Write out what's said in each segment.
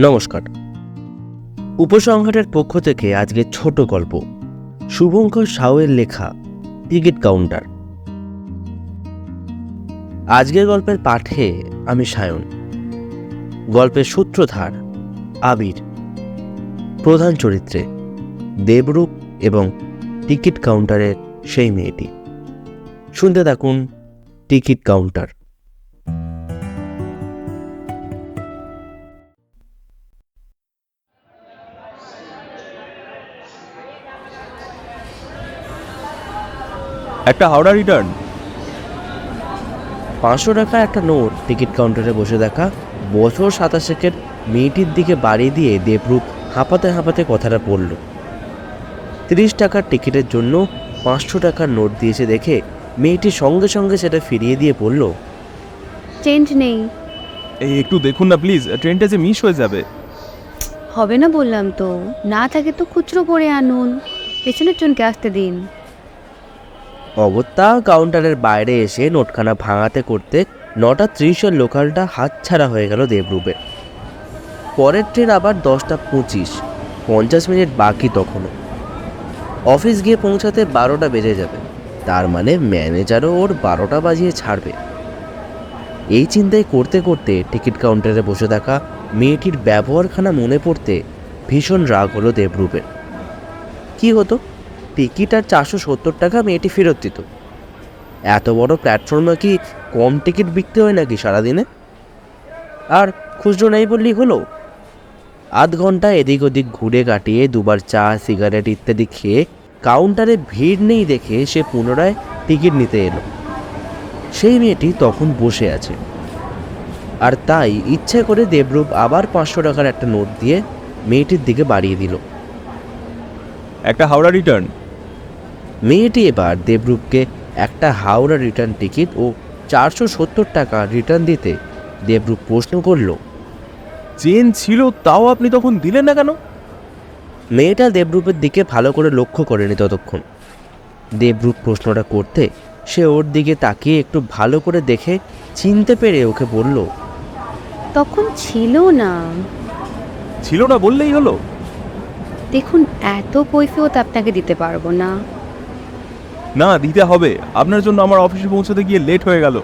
নমস্কার। উপসংহারের পক্ষ থেকে আজকে ছোট গল্প, শুভঙ্কর সাউয়ের লেখা, টিকিট কাউন্টার। আজকের গল্পের পাঠে আমি সায়ন। গল্পের সূত্রধার আবির। প্রধান চরিত্রে দেবরূপ এবং টিকিট কাউন্টারের সেই মেয়েটি। শুনতে থাকুন টিকিট কাউন্টার। একটা হাওড়া রিটার্ন পাঁচশো টাকা একটা নোট টিকিট কাউন্টারে বসে দেখা। বছর সাতাশেকের মেয়েটির দিকে বাড়িয়ে দিয়ে দেবরূপ হাঁপাতে হাঁপাতে কথাটা পড়ল তিরিশ টাকার টিকিটের জন্য পাঁচশো টাকার নোট দিয়েছে দেখে মেয়েটি সঙ্গে সঙ্গে সেটা ফিরিয়ে দিয়ে বলল চেঞ্জ নেই। এই একটু দেখুন না প্লিজ ট্রেনটা যে মিস হয়ে যাবে। হবে না বললাম তো। না থাকে তো খুচরো করে আনুন। পেছনের জনকে আসতে দিন। অগত্যা কাউন্টারের বাইরে এসে নোটখানা ভাঙাতে করতে নটা ত্রিশের লোকালটা হাতছাড়া হয়ে গেল দেবরূপের। পরের ট্রেন আবার দশটা পঁচিশ, পঞ্চাশ মিনিট বাকি তখনও। অফিস গিয়ে পৌঁছাতে বারোটা বেজে যাবে, তার মানে ম্যানেজারও ওর বারোটা বাজিয়ে ছাড়বে। এই চিন্তায় করতে করতে টিকিট কাউন্টারে বসে থাকা মেয়েটির ব্যবহারখানা মনে পড়তে ভীষণ রাগ হলো দেবরূপের। কি হতো? টিকিট আর চারশো সত্তর টাকা মেয়েটি ফেরত দিত। এত বড় প্ল্যাটফর্মে কি কম টিকিট বিকতে হয় নাকি সারাদিনে? আর খুচরো নেই বললেই হলো। আধ ঘণ্টা এদিক ওদিক ঘুরে কাটিয়ে দুবার চা, সিগারেট ইত্যাদি খেয়ে কাউন্টারে ভিড় নেই দেখে সে পুনরায় টিকিট নিতে এলো। সেই মেয়েটি তখন বসে আছে। আর তাই ইচ্ছে করে দেবরূপ আবার পাঁচশো টাকার একটা নোট দিয়ে মেয়েটির দিকে বাড়িয়ে দিল। একটা হাওড়া রিটার্ন। মেয়েটি এবার দেবরূপকে একটা হাওড়া রিটার্ন টিকিট ও চারশো সত্তর টাকা রিটার্ন দিতে দেবরূপ প্রশ্ন করল। চেন ছিল তাও আপনি তখন দিলেন না কেন? মেয়েটা দেবরূপের দিকে ভালো করে লক্ষ্য করেনি ততক্ষণ। দেবরূপ প্রশ্নটা করতে সে ওর দিকে তাকিয়ে একটু ভালো করে দেখে চিনতে পেরে ওকে বলল তখন ছিল না। ছিল না বললেই হলো। দেখুন এত কৈফিয়ত আপনাকে দিতে পারব না। না, দিতে হবে। আপনার জন্য আমার অফিসে পৌঁছতে গিয়ে লেট হয়ে গেল।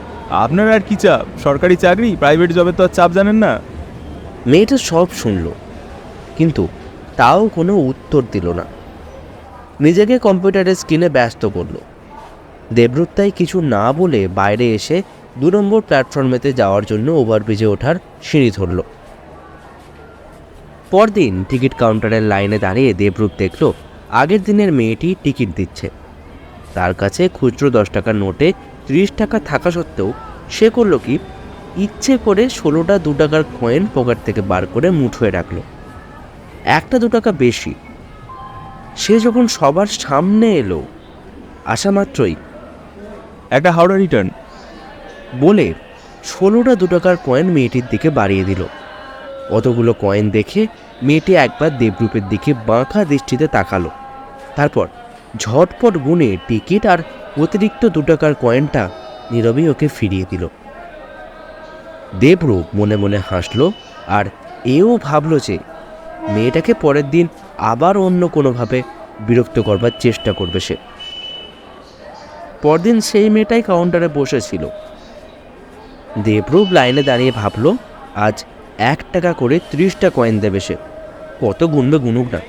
আপনার আর কি চাপ? সরকারি চাকরি প্রাইভেট জবে তো আর চাপ জানেন না। মেয়েটা সব শুনল, কিন্তু তাও কোনো উত্তর দিল না। নিজেকে কম্পিউটারের স্ক্রিনে ব্যস্ত করল। দেবরূপ তাই কিছু না বলে বাইরে এসে দু নম্বর প্ল্যাটফর্মেতে যাওয়ার জন্য ওভারব্রিজে ওঠার সিঁড়ি ধরল। পরদিন টিকিট কাউন্টারের লাইনে দাঁড়িয়ে দেবরূপ দেখল, আগের দিনের মেয়েটি টিকিট দিচ্ছে। তার কাছে খুচরো দশ টাকার নোটে ত্রিশ টাকা থাকা সত্ত্বেও সে করল কি? ইচ্ছে করে ষোলোটা দু টাকার কয়েন পকেট থেকে বার করে মুঠোয় রাখল। একটা দু টাকা বেশি। সে যখন সবার সামনে এলো আসা মাত্রই একটা হাওড়া রিটার্ন বলে ষোলোটা দু টাকার কয়েন মেয়েটির দিকে বাড়িয়ে দিল। অতগুলো কয়েন দেখে মেয়েটি একবার দেবরূপের দিকে বাঁকা দৃষ্টিতে তাকালো। তারপর ঝটপট গুনে টিকিট আর অতিরিক্ত দু টাকার কয়েনটা নীরবেই ওকে ফিরিয়ে দিল। দেবরূপ মনে মনে হাসলো আর এও ভাবলো যে মেয়েটাকে পরের দিন আবার অন্য কোনোভাবে বিরক্ত করবার চেষ্টা করবে সে। পরদিন সেই মেয়েটাই কাউন্টারে বসেছিল। দেবরূপ লাইনে দাঁড়িয়ে ভাবলো, আজ এক টাকা করে ত্রিশটা কয়েন দেবে সে। কত গুনবে গুনুক না।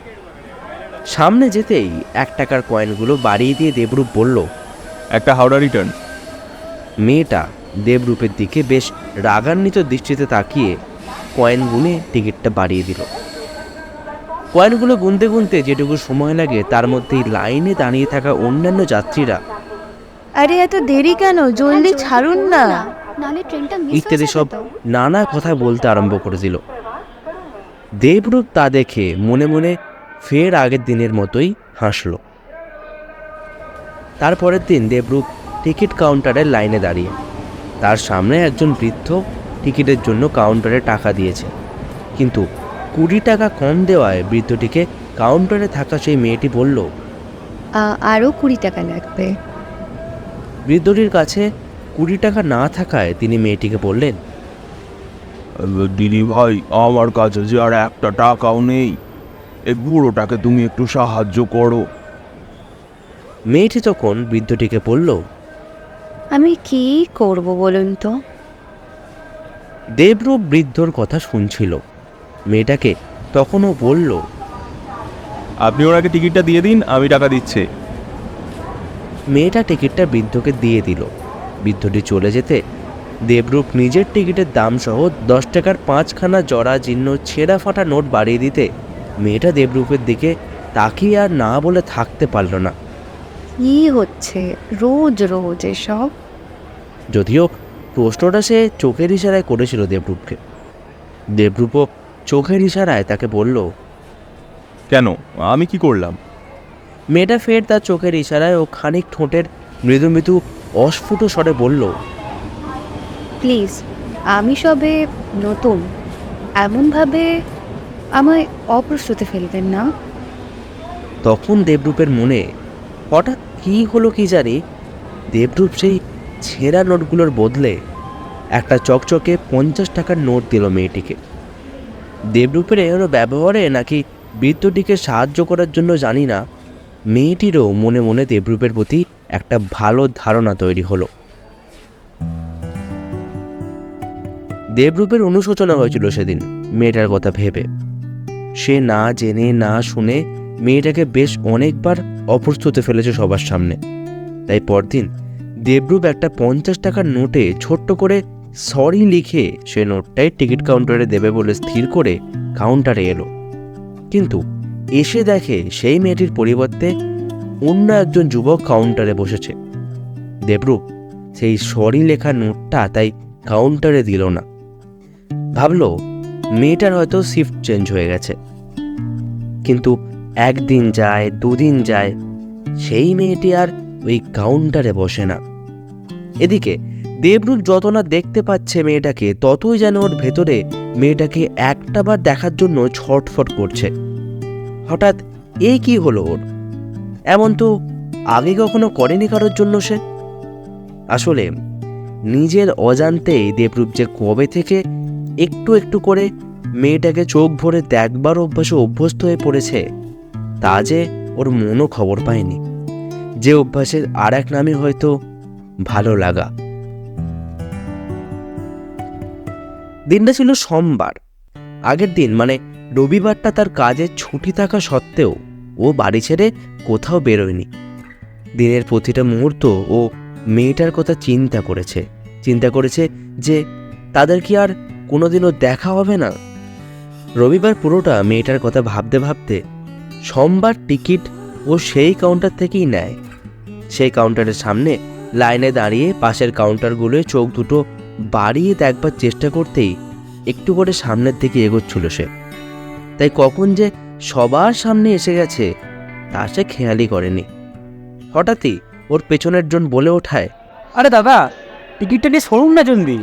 সামনে যেতেই এক টাকার কয়েনগুলো বাড়িয়ে দিয়ে দেবরূপ বলল একটা হাওড়া রিটার্ন। মেয়েটা দেবরূপের দিকে বেশ রাগান্বিত দৃষ্টিতে তাকিয়ে কয়েন গুনে টিকিটটা বাড়িয়ে দিল। কয়েনগুলো গুনতে গুনতে যেটুকু সময় লাগে তার মধ্যেই লাইনে দাঁড়িয়ে থাকা অন্যান্য যাত্রীরা আরে এত দেরি কেন? জলদি ছাড়ুন না। ইত্যাদি সব নানা কথা বলতে আরম্ভ করে দিল। দেবরূপ তা দেখে মনে মনে ফের আগের দিনের মতোই হাসল। তারপরের দিন দেবরূপ টিকিট কাউন্টারের লাইনে দাঁড়িয়ে তার সামনে একজন বৃদ্ধ টিকিটের জন্য কাউন্টারে টাকা দিয়েছে। কিন্তু কুড়ি টাকা কম দেওয়ায় বৃদ্ধটিকে কাউন্টারে থাকা সেই মেয়েটি বলল আরও কুড়ি টাকা লাগবে। বৃদ্ধটির কাছে কুড়ি টাকা না থাকায় তিনি মেয়েটিকে বললেন দিদি ভাই আমার কাছে যে আর একটা টাকাও নেই। এই বুড়োটাকে তুমি একটু সাহায্য করো। মেয়েটি তখন বৃদ্ধটিকে বলল আমি কি করব বলুন তো? দেবরূপ বৃদ্ধর কথা শুনছিল। মেয়েটাকে তখনও বলল আপনি ওনাকে টিকিটটা দিয়ে দিন আমি টাকা দিচ্ছি। মেয়েটা টিকিটটা বৃদ্ধকে দিয়ে দিল। বৃদ্ধটি চলে যেতে দেবরূপ নিজের টিকিটের দাম সহ দশ টাকার পাঁচখানা জরা জীর্ণ ছেঁড়া ফাটা নোট বাড়িয়ে দিতে মেয়েটা দেবরূপের দিকে তাকিয়ে আর না বলে থাকতে পারল না। কি হচ্ছে? রোজ রোজ এসব? যদিও প্রশ্নটা সে চোখের ইশারায় করেছিল দেবরূপকে। দেবরূপও চোখের ইশারায় তাকে বলল কেন? আমি কি করলাম? মেয়েটা ফের তার চোখের ইশারায় ও খানিক ঠোঁটের মৃদু মৃদু অস্ফুট স্বরে বলল প্লিজ আমি সবে নতুন। এমনভাবে আমায় অপ্রস্তুতে ফেলবেন না? তখন দেবরূপের মনে হঠাৎ কী হলো কি জানি, দেবরূপ সেই ছেঁড়া নোটগুলোর বদলে একটা চকচকে পঞ্চাশ টাকার নোট দিল মেয়েটিকে। দেবরূপের এর ব্যবহারে নাকি বৃদ্ধটিকে সাহায্য করার জন্য জানি না, মেয়েটিরও মনে মনে দেবরূপের প্রতি একটা ভালো ধারণা তৈরি হলো। দেবরূপের অনুশোচনা হয়েছিল সেদিন, মেয়েটার কথা ভেবে। সে না জেনে, না শুনে মেয়েটাকে বেশ অনেকবার অপ্রস্তুতে ফেলেছে সবার সামনে। তাই পরদিন দেবরূপ একটা পঞ্চাশ টাকার নোটে ছোট্ট করে সরি লিখে সে নোটটাই টিকিট কাউন্টারে দেবে বলে স্থির করে কাউন্টারে এলো। কিন্তু এসে দেখে সেই মেয়েটির পরিবর্তে অন্য একজন যুবক কাউন্টারে বসেছে। দেবরূপ সেই সরি লেখা নোটটা তাই কাউন্টারে দিল না। ভাবলো মেয়েটার হয়তো শিফট চেঞ্জ হয়ে গেছে। কিন্তু একদিন যায়, দুদিন যায়, সেই মেয়েটি আর ওই কাউন্টারে বসে না। এদিকে দেবরূপ যত না দেখতে পাচ্ছে মেয়েটাকে, ততই যেন ওর ভেতরে মেয়েটাকে একটাবার দেখার জন্য ছটফট করছে। হঠাৎ এই কি হলো ওর? এমন তো আগে কখনো করেনি কারোর জন্য সে? আসলে নিজের অজান্তেই দেবরূপ যে কবে থেকে একটু একটু করে মেয়েটাকে চোখ ভরে দেখবার অভ্যাসে অভ্যস্ত হয়ে পড়েছে। তা যে ওর মনও খবর পায়নি। যে অভ্যাসের আর এক নামে হয়তো ভালো লাগা। দিনটা ছিল সোমবার। আগের দিন মানে রবিবারটা তার কাজের ছুটি থাকা সত্ত্বেও ও বাড়ি ছেড়ে কোথাও বেরোয়নি। দিনের প্রতিটা মুহূর্ত ও মেয়েটার কথা চিন্তা করেছে। চিন্তা করেছে যে তাদের কি আর কোনোদিনও দেখা হবে না। রবিবার পুরোটা মেয়েটার কথা ভাবতে ভাবতে সোমবার টিকিট ও সেই কাউন্টার থেকেই নেয়। সেই কাউন্টারের সামনে লাইনে দাঁড়িয়ে পাশের কাউন্টারগুলোয় চোখ দুটো বাড়িয়ে দেখবার চেষ্টা করতেই একটু করে সামনের দিকে এগোচ্ছিল সে। তাই কখন যে সবার সামনে এসে গেছে, তা সে খেয়ালই করেনি। হঠাৎই ওর পেছনের জন বলে ওঠায়, আরে দাদা, টিকিটটা নিয়ে সরুন না জলদি।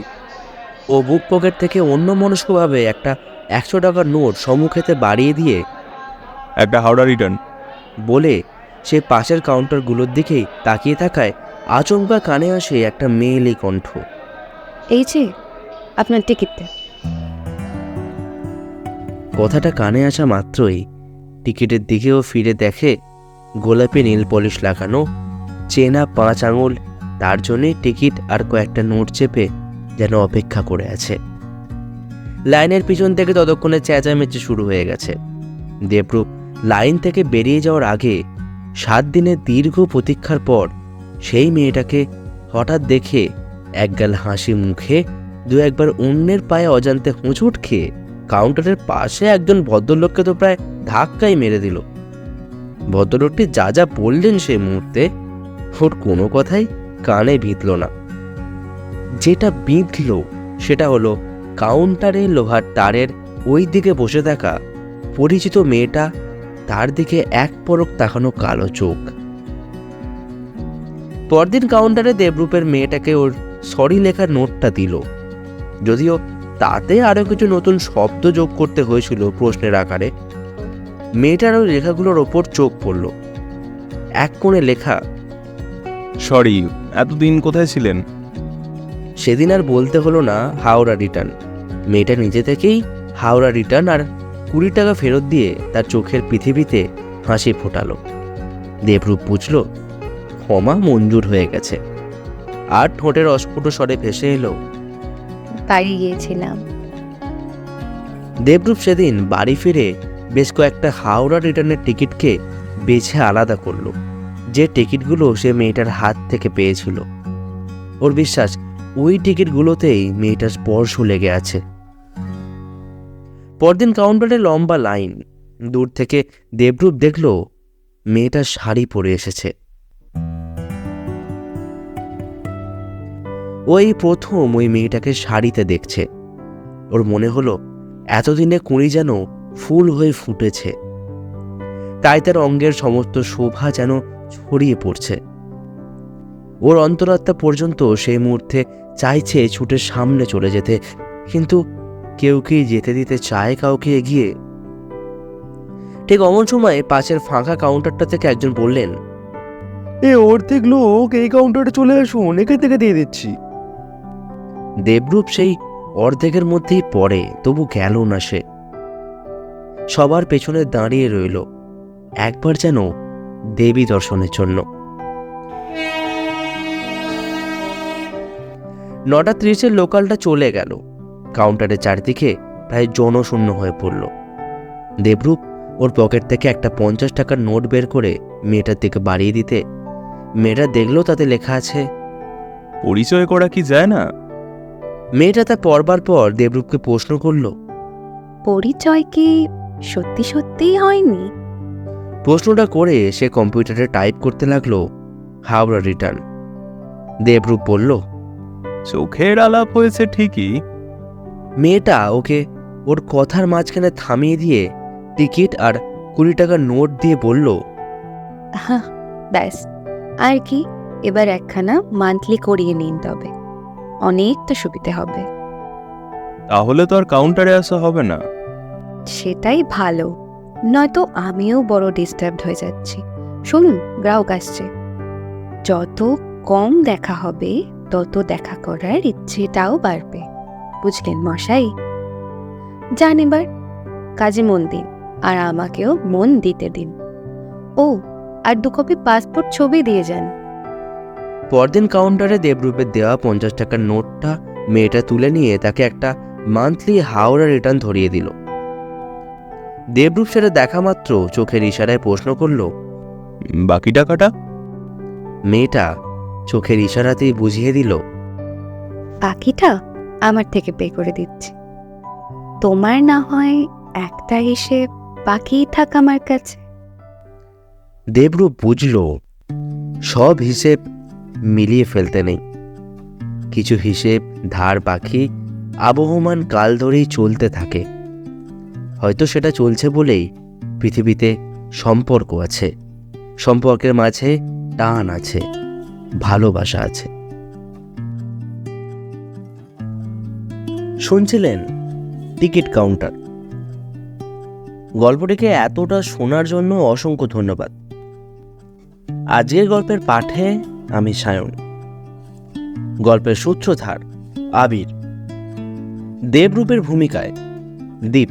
ও বুক পকেট থেকে অন্য মনস্কভাবে একটা একশো টাকার নোট সম্মুখেতে বাড়িয়ে দিয়ে একটা হাওড়া রিটার্ন। বলে সে পাশের কাউন্টারগুলোর দিকেই তাকিয়ে থাকায় আচমকা কানে আসে একটা মেয়েলি কণ্ঠ। এই যে আপনার টিকিটটা। কথাটা কানে আসা মাত্রই টিকিটের দিকেও ফিরে দেখে গোলাপি নীল পলিশ লাগানো চেনা পাঁচ আঙুল তার জন্যে টিকিট আর কয়েকটা নোট চেপে যেন অপেক্ষা করে আছে। লাইনের পিছন থেকে ততক্ষণে চেঁচামেচি শুরু হয়ে গেছে। দেবরূপ লাইন থেকে বেরিয়ে যাওয়ার আগে সাত দিনের দীর্ঘ প্রতীক্ষার পর সেই মেয়েটাকে হঠাৎ দেখে একগাল হাসি মুখে দু একবার অন্যের পায়ে অজান্তে হুঁচুট খেয়ে কাউন্টারের পাশে একজন ভদ্রলোককে তো প্রায় ধাক্কাই মেরে দিল। ভদ্রলোকটি যা যা বললেন সেই মুহূর্তে ওর কোনো কথাই কানে বিঁধল না। যেটা বিঁধল, সেটা হলো কাউন্টারে লোহার তারের ওই দিকে বসে থাকা পরিচিত মেয়েটা তার দিকে এক পরক তাকানো কালো চোখ। পরদিন কাউন্টারে দেবরূপের মেয়েটাকে ওর সরি লেখার নোটটা দিল। যদিও তাতে আরও কিছু নতুন শব্দ যোগ করতে হয়েছিল প্রশ্নের আকারে, মেয়েটার ওই লেখাগুলোর ওপর চোখ পড়ল। এক কোণে লেখা সরি এতদিন কোথায় ছিলেন? সেদিন আর বলতে হলো না হাওড়া রিটার্ন মেয়েটা নিজে থেকেই হাওড়া রিটার্ন আর কুড়ি টাকা ফেরত দিয়ে তার চোখের পৃথিবীতে হাসি ফোটালো। দেবরূপ বুঝল ক্ষমা মঞ্জুর হয়ে গেছে। আর ঠোঁটের অস্ফুট স্বরে ভেসে এলো বাড়ি গিয়েছিলাম। দেবরূপ সেদিন বাড়ি ফিরে বেশ কয়েকটা হাওড়া রিটার্নের টিকিটকে বেছে আলাদা করল। যে টিকিটগুলো সে মেয়েটার হাত থেকে পেয়েছিল। ওর বিশ্বাস ওই টিকিটগুলোতেই মেয়েটার স্পর্শ লেগে আছে। পরদিন কাউন্টারে লম্বা লাইন। দূর থেকে দেবরূপ দেখল মেয়েটা শাড়ি পরে এসেছে। ওই প্রথম ওই মেয়েটাকে শাড়িতে দেখছে। ওর মনে হলো, এতদিনে কুঁড়ি যেন ফুল হয়ে ফুটেছে। তাই তার অঙ্গের সমস্ত শোভা যেন ছড়িয়ে পড়ছে। ওর অন্তরাত্মা পর্যন্ত সেই মুহূর্তে চাইছে ছুটে সামনে চলে যেতে কিন্তু কেউ কি যেতে দিতে চায় কাউকে এগিয়ে? ঠিক অমন সময় পাশের ফাঁকা কাউন্টারটা থেকে একজন বললেন এ অর্ধেক লোক এই কাউন্টারে চলে আসুন এখান থেকে দিয়ে দিচ্ছি। দেবরূপ সেই অর্ধেকের মধ্যেই পড়ে তবু গেল না সে। সবার পেছনে দাঁড়িয়ে রইল একবার যেন দেবী দর্শনের জন্য। নটা ত্রিশের লোকালটা চলে গেল। কাউন্টারের চারদিকে প্রায় জনশূন্য হয়ে পড়ল। দেবরূপ ওর পকেট থেকে একটা পঞ্চাশ টাকার নোট বের করে মেয়েটার দিকে বাড়িয়ে দিতে। মেয়েটা দেখল তাতে লেখা আছে পরিচয় করা কি যায় না? মেয়েটা তা পরবার পর দেবরূপকে প্রশ্ন করল পরিচয় কি সত্যি সত্যিই হয়নি? প্রশ্নটা করে সে কম্পিউটারে টাইপ করতে লাগল হাওড়া রিটার্ন। দেবরূপ বলল চোখের আলাপ হয়েছে ঠিকই। মেয়েটা ওকে ওর কথার মাঝখানে থামিয়ে দিয়ে টিকিট আর কুড়ি টাকার নোট দিয়ে বলল হ্যাঁ ব্যাস। আর কি এবার একখানা মান্থলি করিয়ে নিন তবে। অনেকটা সুবিধে হবে। তাহলে তো আর কাউন্টারে আসা হবে না। সেটাই ভালো। নয়তো আমিও বড় ডিস্টার্বড হয়ে যাচ্ছি। শুনুন গ্রাহক আসছে। যত কম দেখা হবে তত দেখা করার ইচ্ছেটাও বাড়বে। বুঝলেন মশাই? যান এবার কাজে মন দিন আর আমাকেও মন দিতে দিন। ও আর দু কপি পাসপোর্ট ছবি দিয়ে যান। পরদিন কাউন্টারে দেবরূপের দেওয়া পঞ্চাশ টাকার নোটটা মেয়েটা তুলে নিয়ে তাকে একটা মান্থলি হাওড়া রিটার্ন ধরিয়ে দিল। দেবরূপ সেটা দেখা মাত্র চোখের ইশারায় প্রশ্ন করল বাকি টাকাটা? মেয়েটা চোখের ইশারাতেই বুঝিয়ে দিল পাখিটা আমার থেকে পে করে দিচ্ছি। তোমার না হয় একটা হিসেব বাকিই থাক আমার কাছে। দেবরূপ বুঝল সব হিসেব মিলিয়ে ফেলতে নেই। কিছু হিসেব ধার পাখি আবহমান কাল ধরেই চলতে থাকে। হয়তো সেটা চলছে বলেই পৃথিবীতে সম্পর্ক আছে সম্পর্কের মাঝে টান আছে। ভালোবাসা আছে। শুনছিলেন টিকিট কাউন্টার। গল্পটিকে এতটা শোনার জন্য অসংখ্য ধন্যবাদ। আজকের গল্পের পাঠে আমি সায়ন। গল্পের সূত্রধার আবির। দেবরূপের ভূমিকায় দীপ।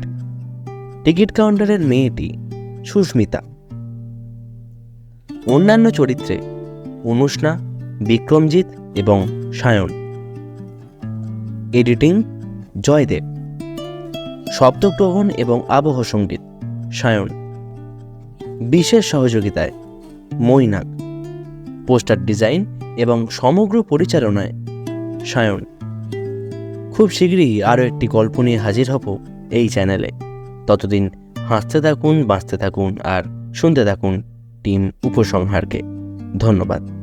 টিকিট কাউন্টারের মেয়েটি সুস্মিতা। অন্যান্য চরিত্রে অনুষ্ণা বিক্রমজিৎ এবং সায়ন। এডিটিং জয়দেব। শব্দগ্রহণ এবং আবহ সংগীত সায়ন। বিশেষ সহযোগিতায় মৈনাক। পোস্টার ডিজাইন এবং সমগ্র পরিচালনায় সায়ন। খুব শীঘ্রই আরও একটি গল্প নিয়ে হাজির হব এই চ্যানেলে। ততদিন হাসতে থাকুন, বাঁচতে থাকুন আর শুনতে থাকুন টিম উপসংহারকে। ধন্যবাদ।